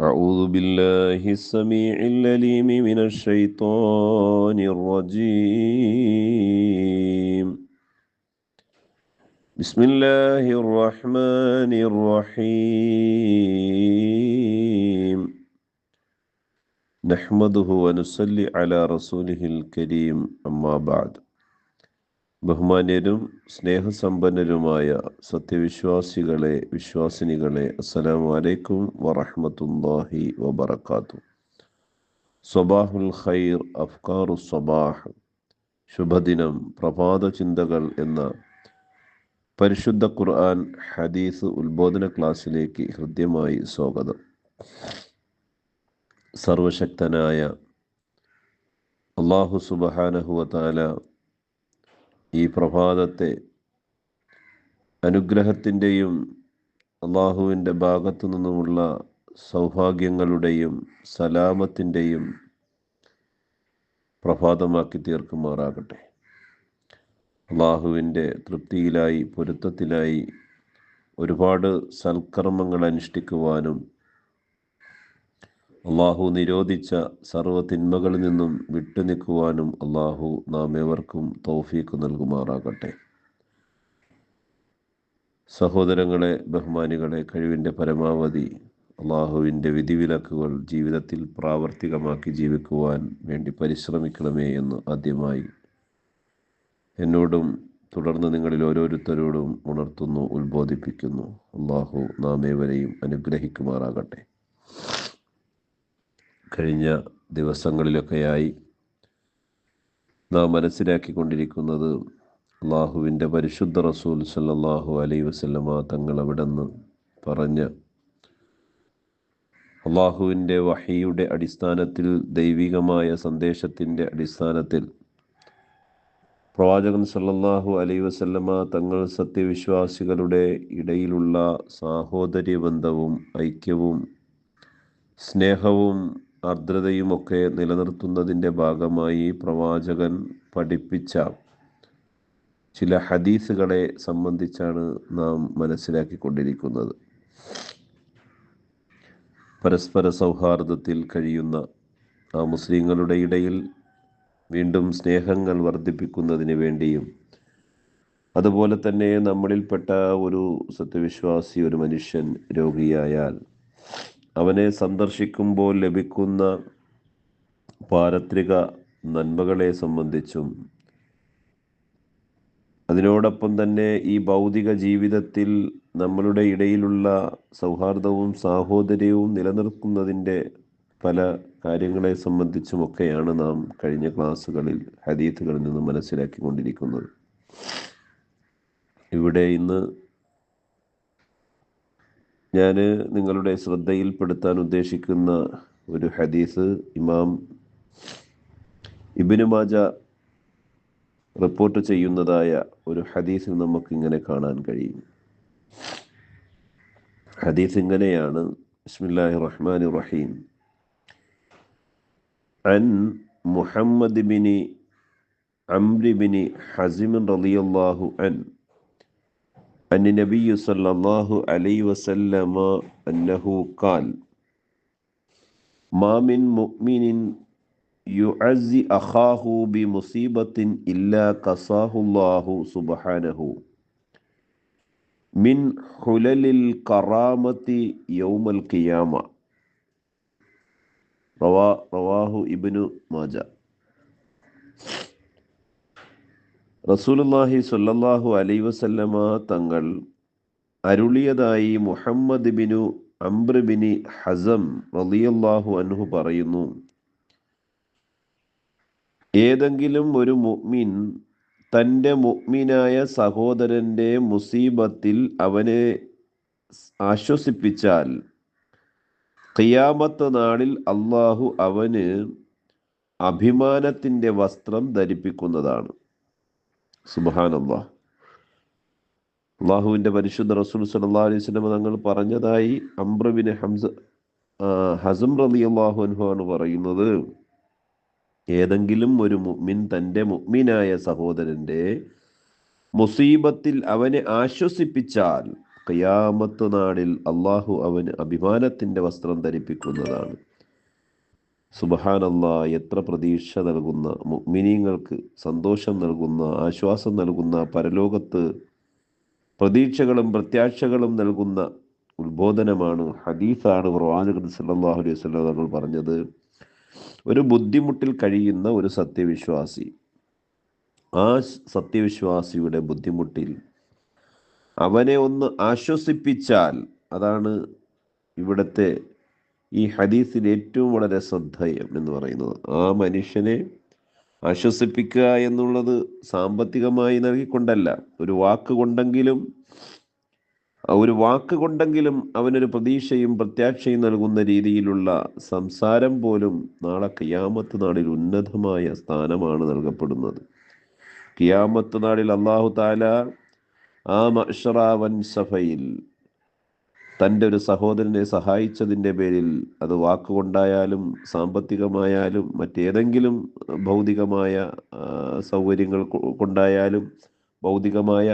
أعوذ بالله السميع العليم من الشيطان الرجيم. بسم الله الرحمن الرحيم. نحمده ونصلي على رسوله الكريم. أما بعد. ബഹുമാന്യരും സ്നേഹസമ്പന്നരുമായ സത്യവിശ്വാസികളെ വിശ്വാസിനികളെ അസ്സലാമു അലൈക്കും വറഹ്മത്തുള്ളാഹി വബറകാതു സ്വബാഹുൽ ഖൈർ അഫ്കാറു സ്വബാഹ് ശുഭദിനം പ്രഭാത ചിന്തകൾ എന്ന പരിശുദ്ധ ഖുർആൻ ഹദീസ് ഉത്ബോധന ക്ലാസ്സിലേക്ക് ഹൃദ്യമായി സ്വാഗതം. സർവശക്തനായ അള്ളാഹു സുബഹാനഹുവ താല ഈ പ്രഭാതത്തെ അനുഗ്രഹത്തിന്റെയും അള്ളാഹുവിന്റെ ഭാഗത്തു നിന്നുമുള്ള സൗഭാഗ്യങ്ങളുടെയും സലാമത്തിന്റെയും പ്രഭാതമാക്കി തീർക്കുമാറാകട്ടെ. അള്ളാഹുവിന്റെ തൃപ്തിയിലായി പൊരുത്തത്തിലായി ഒരുപാട് സൽക്കർമ്മങ്ങൾ അനുഷ്ഠിക്കുവാനും അള്ളാഹു നിരോധിച്ച സർവ തിന്മകളിൽ നിന്നും വിട്ടുനിൽക്കുവാനും അള്ളാഹു നാം ഏവർക്കും തൗഫീക്ക് നൽകുമാറാകട്ടെ. സഹോദരങ്ങളെ ബഹുമാനികളെ കഴിവിന്റെ പരമാവധി അള്ളാഹുവിന്റെ വിധിവിലക്കുകൾ ജീവിതത്തിൽ പ്രാവർത്തികമാക്കി ജീവിക്കുവാൻ വേണ്ടി പരിശ്രമിക്കണമേ എന്ന് ആദ്യമായി എന്നോടും തുടർന്ന് നിങ്ങളിൽ ഓരോരുത്തരോടും ഉണർത്തുന്നു ഉത്ബോധിപ്പിക്കുന്നു. അള്ളാഹു നാം ഏവരെയും അനുഗ്രഹിക്കുമാറാകട്ടെ. കഴിഞ്ഞ ദിവസങ്ങളിലൊക്കെയായി നാം മനസ്സിലാക്കിക്കൊണ്ടിരിക്കുന്നത് അള്ളാഹുവിന്റെ പരിശുദ്ധ റസൂൽ സല്ലാഹു അലൈ വസ്ലമ നിന്ന് പറഞ്ഞ അള്ളാഹുവിന്റെ വഹിയുടെ അടിസ്ഥാനത്തിൽ ദൈവികമായ സന്ദേശത്തിന്റെ അടിസ്ഥാനത്തിൽ പ്രവാചകൻ സല്ലല്ലാഹു അലൈ വസല്ലമ തങ്ങൾ സത്യവിശ്വാസികളുടെ ഇടയിലുള്ള സാഹോദര്യ ബന്ധവും ഐക്യവും സ്നേഹവും ആർദ്രതയുമൊക്കെ നിലനിർത്തുന്നതിന്റെ ഭാഗമായി പ്രവാചകൻ പഠിപ്പിച്ച ചില ഹദീസുകളെ സംബന്ധിച്ചാണ് നാം മനസ്സിലാക്കിക്കൊണ്ടിരിക്കുന്നത്. പരസ്പര സൗഹാർദ്ദത്തിൽ കഴിയുന്ന ആ മുസ്ലിങ്ങളുടെ ഇടയിൽ വീണ്ടും സ്നേഹങ്ങൾ വർദ്ധിപ്പിക്കുന്നതിന് വേണ്ടിയും അതുപോലെ തന്നെ നമ്മളിൽപ്പെട്ട ഒരു സത്യവിശ്വാസി ഒരു മനുഷ്യൻ രോഗിയായാൽ അവനെ സന്ദർശിക്കുമ്പോൾ ലഭിക്കുന്ന പാരത്രിക നന്മകളെ സംബന്ധിച്ചും അതിനോടൊപ്പം തന്നെ ഈ ഭൗതിക ജീവിതത്തിൽ നമ്മളുടെ ഇടയിലുള്ള സൗഹാർദ്ദവും സാഹോദര്യവും നിലനിർത്തുന്നതിന്റെ പല കാര്യങ്ങളെ സംബന്ധിച്ചുമൊക്കെയാണ് നാം കഴിഞ്ഞ ക്ലാസ്സുകളിൽ ഹദീത്തുകളിൽ നിന്ന് മനസ്സിലാക്കിക്കൊണ്ടിരിക്കുന്നത്. ഇവിടെ ഇന്ന് ഞാൻ നിങ്ങളുടെ ശ്രദ്ധയിൽപ്പെടുത്താൻ ഉദ്ദേശിക്കുന്ന ഒരു ഹദീസ് ഇമാം ഇബിനു മാജ റിപ്പോർട്ട് ചെയ്യുന്നതായ ഒരു ഹദീസ് നമുക്ക് ഇങ്ങനെ കാണാൻ കഴിയും. ഹദീസ് ഇങ്ങനെയാണ്. ബിസ്മില്ലാഹി റഹ്മാൻ റഹീം അൻ മുഹമ്മദ് ബിനി അംരി ബിനി ഹസിമൻ റലിയാഹു അൻ عن النبي صلى الله عليه وسلم أنه قال ما من مؤمن يعزي أخاه بمصيبة إلا قصاه الله سبحانه من حلل الكرامة يوم القيامة رواه ابن ماجه റസൂലുല്ലാഹി സ്വല്ലല്ലാഹു അലൈ വസല്ലമ തങ്ങൾ അരുളിയതായി മുഹമ്മദ് ബിനു അംബ്രബിനി ഹസം റളിയല്ലാഹു അൻഹു പറയുന്നു ഏതെങ്കിലും ഒരു മുഅ്മിൻ തന്റെ മുഅ്മിനായ സഹോദരന്റെ മുസീബത്തിൽ അവനെ ആശ്വസിപ്പിച്ചാൽ ഖിയാമത്ത് നാളിൽ അള്ളാഹു അവന് അഭിമാനത്തിന്റെ വസ്ത്രം ധരിപ്പിക്കുന്നതാണ്. അള്ളാഹ് അള്ളാഹുവിന്റെ പരിശുദ്ധ റസൂൽ സല്ലാ അലൈഹി സ്വലമ തങ്ങൾ പറഞ്ഞതായി അംബ്രബിന് ഹംസ ഹസം റലി അള്ളാഹു അൻഹു ആണ് പറയുന്നത്. ഏതെങ്കിലും ഒരു മുഅ്മിൻ തന്റെ മുഅ്മിനായ സഹോദരന്റെ മുസീബത്തിൽ അവനെ ആശ്വസിപ്പിച്ചാൽ കയാമത്ത് നാളിൽ അള്ളാഹു അവന് അഭിമാനത്തിന്റെ വസ്ത്രം ധരിപ്പിക്കുന്നതാണ്. സുബഹാനല്ലാ എത്ര പ്രതീക്ഷ നൽകുന്ന മിനിങ്ങൾക്ക് സന്തോഷം നൽകുന്ന ആശ്വാസം നൽകുന്ന പരലോകത്ത് പ്രതീക്ഷകളും പ്രത്യാശകളും നൽകുന്ന ഉത്ബോധനമാണ് ഹദീസാണ് ഖുർആാനുകൾ സല്ലാഹു അലൈഹി വസല്ലം തങ്ങൾ പറഞ്ഞത്. ഒരു ബുദ്ധിമുട്ടിൽ കഴിയുന്ന ഒരു സത്യവിശ്വാസി ആ സത്യവിശ്വാസിയുടെ ബുദ്ധിമുട്ടിൽ അവനെ ഒന്ന് ആശ്വസിപ്പിച്ചാൽ അതാണ് ഇവിടുത്തെ ഈ ഹദീസിൽ ഏറ്റവും വളരെ ശ്രദ്ധേയം എന്ന് പറയുന്നത് ആ മനുഷ്യനെ ആശ്വസിപ്പിക്കുക എന്നുള്ളത് സാമ്പത്തികമായി നൽകിക്കൊണ്ടല്ല. ഒരു വാക്ക് കൊണ്ടെങ്കിലും ഒരു വാക്ക് കൊണ്ടെങ്കിലും അവനൊരു പ്രതീക്ഷയും പ്രത്യാക്ഷയും നൽകുന്ന രീതിയിലുള്ള സംസാരം പോലും നാളെ കിയാമത്ത് നാളിൽ ഉന്നതമായ സ്ഥാനമാണ് നൽകപ്പെടുന്നത്. കിയാമത്ത് നാളിൽ അള്ളാഹു താല ആ മഷറാവൻ സഫയിൽ തന്റെ ഒരു സഹോദരനെ സഹായിച്ചതിന്റെ പേരിൽ അത് വാക്കുകൊണ്ടായാലും സാമ്പത്തികമായാലും മറ്റേതെങ്കിലും ഭൗതികമായ സൗകര്യങ്ങൾ കൊണ്ടായാലും ഭൗതികമായ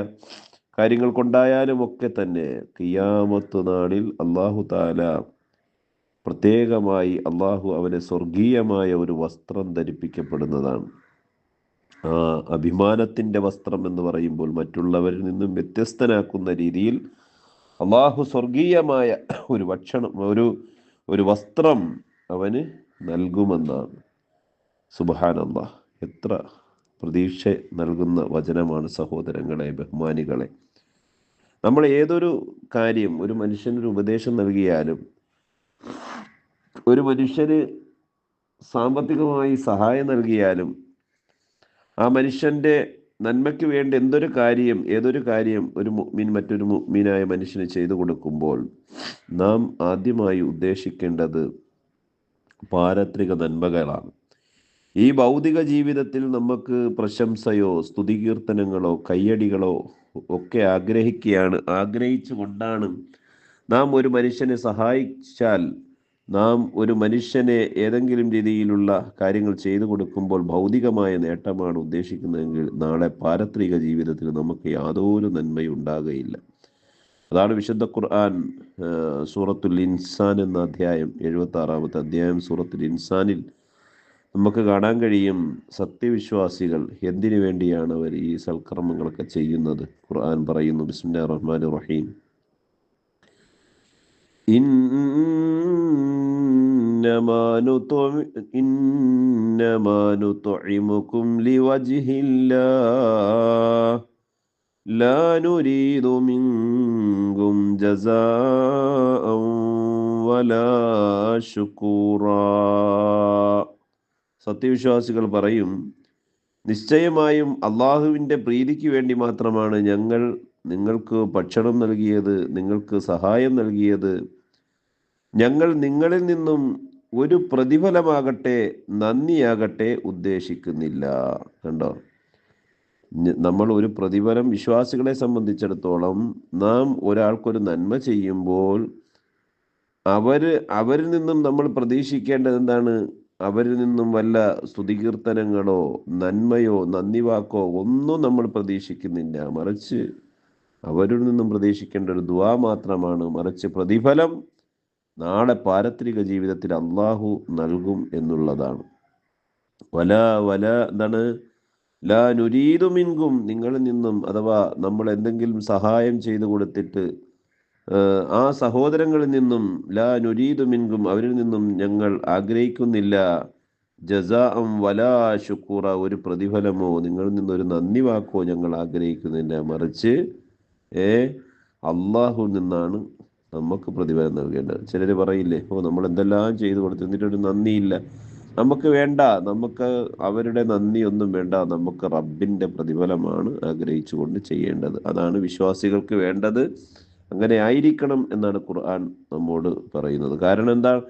കാര്യങ്ങൾ കൊണ്ടായാലും ഒക്കെ തന്നെ കിയാമത്ത് നാളിൽ അള്ളാഹു താല പ്രത്യേകമായി അള്ളാഹു അവനെ സ്വർഗീയമായ ഒരു വസ്ത്രം ധരിപ്പിക്കപ്പെടുന്നതാണ്. ആ അഭിമാനത്തിന്റെ വസ്ത്രം എന്ന് പറയുമ്പോൾ മറ്റുള്ളവരിൽ നിന്നും വ്യത്യസ്തനാക്കുന്ന രീതിയിൽ അള്ളാഹു സ്വർഗീയമായ ഒരു ഭക്ഷണം ഒരു ഒരു വസ്ത്രം അവന് നൽകുമെന്നാണ്. സുബഹാൻ അള്ളാഹ് എത്ര പ്രതീക്ഷ നൽകുന്ന വചനമാണ് സഹോദരങ്ങളെ ബഹുമാനികളെ. നമ്മൾ ഏതൊരു കാര്യം ഒരു മനുഷ്യനൊരു ഉപദേശം നൽകിയാലും ഒരു മനുഷ്യന് സാമ്പത്തികമായി സഹായം നൽകിയാലും ആ മനുഷ്യന്റെ നന്മയ്ക്ക് വേണ്ടി എന്തൊരു കാര്യം ഏതൊരു കാര്യം ഒരു മുഅ്മിൻ മറ്റൊരു മുഅ്മിനായ മനുഷ്യന് ചെയ്തു കൊടുക്കുമ്പോൾ നാം ആദ്യമായി ഉദ്ദേശിക്കേണ്ടത് പാരത്രിക നന്മകളാണ്. ഈ ഭൗതിക ജീവിതത്തിൽ നമുക്ക് പ്രശംസയോ സ്തുതികീർത്തനങ്ങളോ കയ്യടികളോ ഒക്കെ ആഗ്രഹിക്കുകയാണ് ആഗ്രഹിച്ചു കൊണ്ടാണ് നാം ഒരു മനുഷ്യനെ സഹായിച്ചാൽ നാം ഒരു മനുഷ്യനെ ഏതെങ്കിലും രീതിയിലുള്ള കാര്യങ്ങൾ ചെയ്തു കൊടുക്കുമ്പോൾ ഭൗതികമായ നേട്ടമാണ് ഉദ്ദേശിക്കുന്നതെങ്കിൽ നാളെ പാരത്രിക ജീവിതത്തിൽ നമുക്ക് യാതൊരു നന്മയും ഉണ്ടാകുകയില്ല അതാണ് വിശുദ്ധ ഖുർആൻ സൂറത്തുൽ ഇൻസാൻ എന്ന അധ്യായം എഴുപത്തി ആറാമത്തെ അധ്യായം സൂറത്തുൽ ഇൻസാനിൽ നമുക്ക് കാണാൻ കഴിയും സത്യവിശ്വാസികൾ എന്തിനു വേണ്ടിയാണ് അവർ ഈ സൽക്കർമ്മങ്ങളൊക്കെ ചെയ്യുന്നത്. ഖുർആൻ പറയുന്നു ബിസ്മില്ലാ റഹ്മാൻ റഹീം. إنما نطعم إنما نطعمكم لوجه الله لا نريد منكم جزاء ولا شكورا സത്യവിശ്വാസികൾ പറയും നിശ്ചയമായും അള്ളാഹുവിൻ്റെ പ്രീതിക്ക് വേണ്ടി മാത്രമാണ് ഞങ്ങൾ നിങ്ങൾക്ക് ഭക്ഷണം നൽകിയത് നിങ്ങൾക്ക് സഹായം നൽകിയത് ഞങ്ങൾ നിങ്ങളിൽ നിന്നും ഒരു പ്രതിഫലമാകട്ടെ നന്ദിയാകട്ടെ ഉദ്ദേശിക്കുന്നില്ല. കണ്ടോ? നമ്മൾ ഒരു പ്രതിഫലം വിശ്വാസികളെ സംബന്ധിച്ചിടത്തോളം നാം ഒരാൾക്കൊരു നന്മ ചെയ്യുമ്പോൾ അവർ അവരിൽ നിന്നും നമ്മൾ പ്രതീക്ഷിക്കേണ്ടത് എന്താണ്? അവരിൽ നിന്നും വല്ല സ്തുതികീർത്തനങ്ങളോ നന്മയോ നന്ദി വാക്കോ ഒന്നും നമ്മൾ പ്രതീക്ഷിക്കുന്നില്ല. മറിച്ച് അവരിൽ നിന്നും പ്രതീക്ഷിക്കേണ്ട ഒരു ദുവാ മാത്രമാണ്. മറിച്ച് പ്രതിഫലം നാളെ പാരത്രിക ജീവിതത്തിൽ അള്ളാഹു നൽകും എന്നുള്ളതാണ്. വല വല എന്താണ്? ലാ നുരീതുമിൻകും നിങ്ങളിൽ നിന്നും അഥവാ നമ്മൾ എന്തെങ്കിലും സഹായം ചെയ്തു കൊടുത്തിട്ട് ആ സഹോദരങ്ങളിൽ നിന്നും ലാ നുരീതുമിൻകും അവരിൽ നിന്നും ഞങ്ങൾ ആഗ്രഹിക്കുന്നില്ല. ജസാം വലാ ശുക്കൂറ. ഒരു പ്രതിഫലമോ നിങ്ങളിൽ നിന്നൊരു നന്ദി വാക്കോ ഞങ്ങൾ ആഗ്രഹിക്കുന്നില്ല. മറിച്ച് ഏ? അള്ളാഹു നിന്നാണ് നമുക്ക് പ്രതിഫലം നൽകേണ്ടത്. ചിലർ പറയില്ലേ ഓ നമ്മൾ എന്തെല്ലാം ചെയ്തു കൊടുത്തു എന്നിട്ടൊരു നന്ദിയില്ല. നമുക്ക് വേണ്ട നമുക്ക് അവരുടെ നന്ദി ഒന്നും വേണ്ട നമുക്ക് റബ്ബിന്റെ പ്രതിഫലമാണ് ആഗ്രഹിച്ചുകൊണ്ട് ചെയ്യേണ്ടത്. അതാണ് വിശ്വാസികൾക്ക് വേണ്ടത്. അങ്ങനെ ആയിരിക്കണം എന്നാണ് ഖുർആൻ നമ്മോട് പറയുന്നത്. കാരണം എന്താ?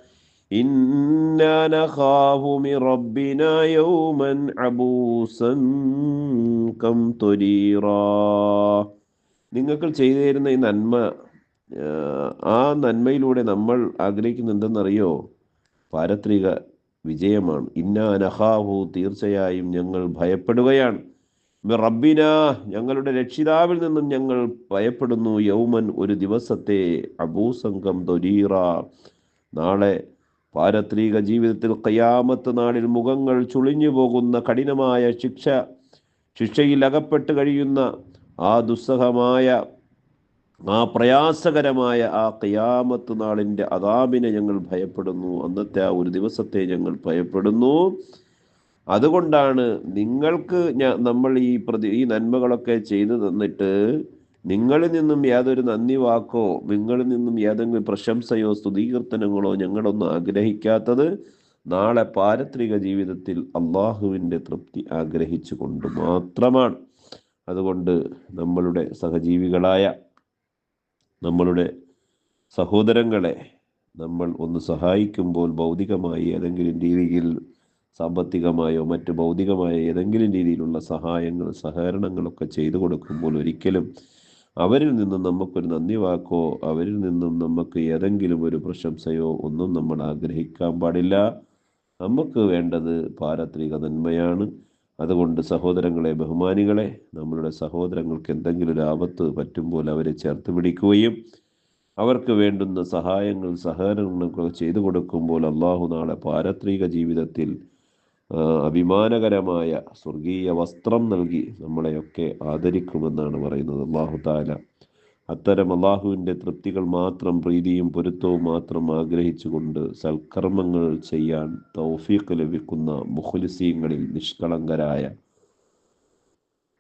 നിങ്ങൾ ചെയ്തു തരുന്ന ഈ നന്മ ആ നന്മയിലൂടെ നമ്മൾ ആഗ്രഹിക്കുന്ന എന്തെന്നറിയോ? പാരത്രിക വിജയമാണ്. ഇന്ന അനഹാഹു തീർച്ചയായും ഞങ്ങൾ ഭയപ്പെടുകയാണ്. റബ്ബിന ഞങ്ങളുടെ രക്ഷിതാവിൽ നിന്നും ഞങ്ങൾ ഭയപ്പെടുന്നു. യൗമൻ ഒരു ദിവസത്തെ അബൂസംഗം ദൊരീറ. നാളെ പാരത്രിക ജീവിതത്തിൽ കയ്യാമത്ത് നാളിൽ മുഖങ്ങൾ ചുളിഞ്ഞു പോകുന്ന കഠിനമായ ശിക്ഷ ശിക്ഷയിൽ അകപ്പെട്ട് കഴിയുന്ന ആ ദുസ്സഹമായ ആ പ്രയാസകരമായ ആ കയാമത്ത് നാളിന്റെ അതാബിനെ ഞങ്ങൾ ഭയപ്പെടുന്നു. അന്നത്തെ ആ ഒരു ദിവസത്തെ ഞങ്ങൾ ഭയപ്പെടുന്നു. അതുകൊണ്ടാണ് നിങ്ങൾക്ക് നമ്മൾ ഈ പ്രതി ഈ നന്മകളൊക്കെ ചെയ്തു തന്നിട്ട് നിങ്ങളിൽ നിന്നും യാതൊരു നന്ദി വാക്കോ നിങ്ങളിൽ നിന്നും ഏതെങ്കിലും പ്രശംസയോ സ്തുതീകീർത്തനങ്ങളോ ഞങ്ങളൊന്നും ആഗ്രഹിക്കാത്തത് നാളെ പാരത്രിക ജീവിതത്തിൽ അള്ളാഹുവിന്റെ തൃപ്തി ആഗ്രഹിച്ചു കൊണ്ട് മാത്രമാണ്. അതുകൊണ്ട് നമ്മളുടെ സഹജീവികളായ നമ്മളുടെ സഹോദരങ്ങളെ നമ്മൾ ഒന്ന് സഹായിക്കുമ്പോൾ ഭൗതികമായി ഏതെങ്കിലും രീതിയിൽ സാമ്പത്തികമായോ മറ്റ് ഭൗതികമായ ഏതെങ്കിലും രീതിയിലുള്ള സഹായങ്ങൾ സഹകരണങ്ങളൊക്കെ ചെയ്തു കൊടുക്കുമ്പോൾ ഒരിക്കലും അവരിൽ നിന്നും നമുക്കൊരു നന്ദി വാക്കോ അവരിൽ നിന്നും നമുക്ക് ഏതെങ്കിലും ഒരു പ്രശംസയോ ഒന്നും നമ്മൾ ആഗ്രഹിക്കാൻ പാടില്ല. നമുക്ക് വേണ്ടത് പാരത്രിക നന്മയാണ്. അതുകൊണ്ട് സഹോദരങ്ങളെ ബഹുമാനികളെ നമ്മളുടെ സഹോദരങ്ങൾക്ക് എന്തെങ്കിലും ഒരു ആപത്ത് പറ്റുമ്പോൾ അവരെ ചേർത്ത് പിടിക്കുകയും അവർക്ക് വേണ്ടുന്ന സഹായങ്ങൾ സഹകരണങ്ങളൊക്കെ ചെയ്തു കൊടുക്കുമ്പോൾ അള്ളാഹു നാളെ പാരത്രിക ജീവിതത്തിൽ അഭിമാനകരമായ സ്വർഗീയ വസ്ത്രം നൽകി നമ്മളെയൊക്കെ ആദരിക്കുമെന്നാണ് പറയുന്നത്. അള്ളാഹു താല അത്തരം അള്ളാഹുവിന്റെ തൃപ്തികൾ മാത്രം പ്രീതിയും പൊരുത്തവും മാത്രം ആഗ്രഹിച്ചുകൊണ്ട് സൽക്കർമ്മങ്ങൾ ചെയ്യാൻ തൗഫീഖ് ലഭിക്കുന്ന മുഹുലിസീങ്ങളിൽ നിഷ്കളങ്കരായ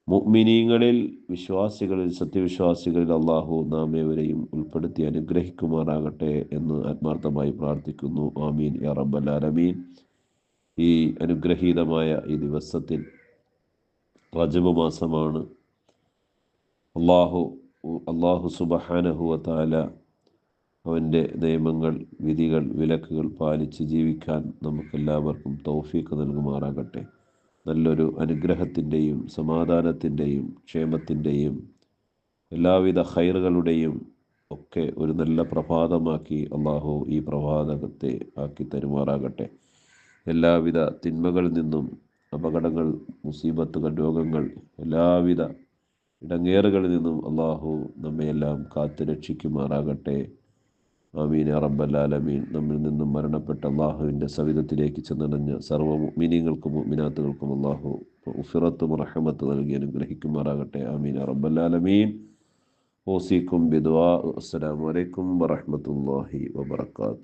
മുഅ്മിനീങ്ങളിൽ വിശ്വാസികളിൽ സത്യവിശ്വാസികളിൽ അള്ളാഹു നാം ഏവരെയും ഉൾപ്പെടുത്തി അനുഗ്രഹിക്കുമാറാകട്ടെ എന്ന് ആത്മാർത്ഥമായി പ്രാർത്ഥിക്കുന്നു. ആമീൻ. യാ റബ്ബൽ ആലമീൻ. ഈ അനുഗ്രഹീതമായ ഈ ദിവസത്തിൽ റജബ് മാസമാണ്. അള്ളാഹു അള്ളാഹു സുബഹാനഹുവ താല അവന്റെ നിയമങ്ങൾ വിധികൾ വിലക്കുകൾ പാലിച്ച് ജീവിക്കാൻ നമുക്കെല്ലാവർക്കും തൗഫീക്ക് നൽകുമാറാകട്ടെ. നല്ലൊരു അനുഗ്രഹത്തിന്റെയും സമാധാനത്തിന്റെയും ക്ഷേമത്തിന്റെയും എല്ലാവിധ ഹൈറുകളുടെയും ഒക്കെ ഒരു നല്ല പ്രഭാതമാക്കി അള്ളാഹു ഈ പ്രഭാതത്തെ ആക്കി തരുമാറാകട്ടെ. എല്ലാവിധ തിന്മകളിൽ നിന്നും അപകടങ്ങൾ മുസീബത്തുകൾ രോഗങ്ങൾ എല്ലാവിധ ഇടങ്ങേറുകളിൽ നിന്നും അള്ളാഹു നമ്മയെല്ലാം കാത്തു രക്ഷിക്കുമാറാകട്ടെ. ആമീൻ അറബല്ലാലമീൻ നമ്മിൽ നിന്നും മരണപ്പെട്ട അള്ളാഹുവിന്റെ സവിധത്തിലേക്ക് ചെന്നടഞ്ഞ സർവ മുഅ്മിനീങ്ങൾക്കും മിനാത്തുകൾക്കും അള്ളാഹു ഉഫിറത്തും റഹമത്ത് നൽകി അനുഗ്രഹിക്കുമാറാകട്ടെ. ആമീൻ അറബല്ലാലമീൻ ഓസിക്കും ബിദ്വാ അസ്സലാമലൈക്കും അലൈക്കും വറഹ്മത്തുള്ളാഹി വബറകാതുഹു.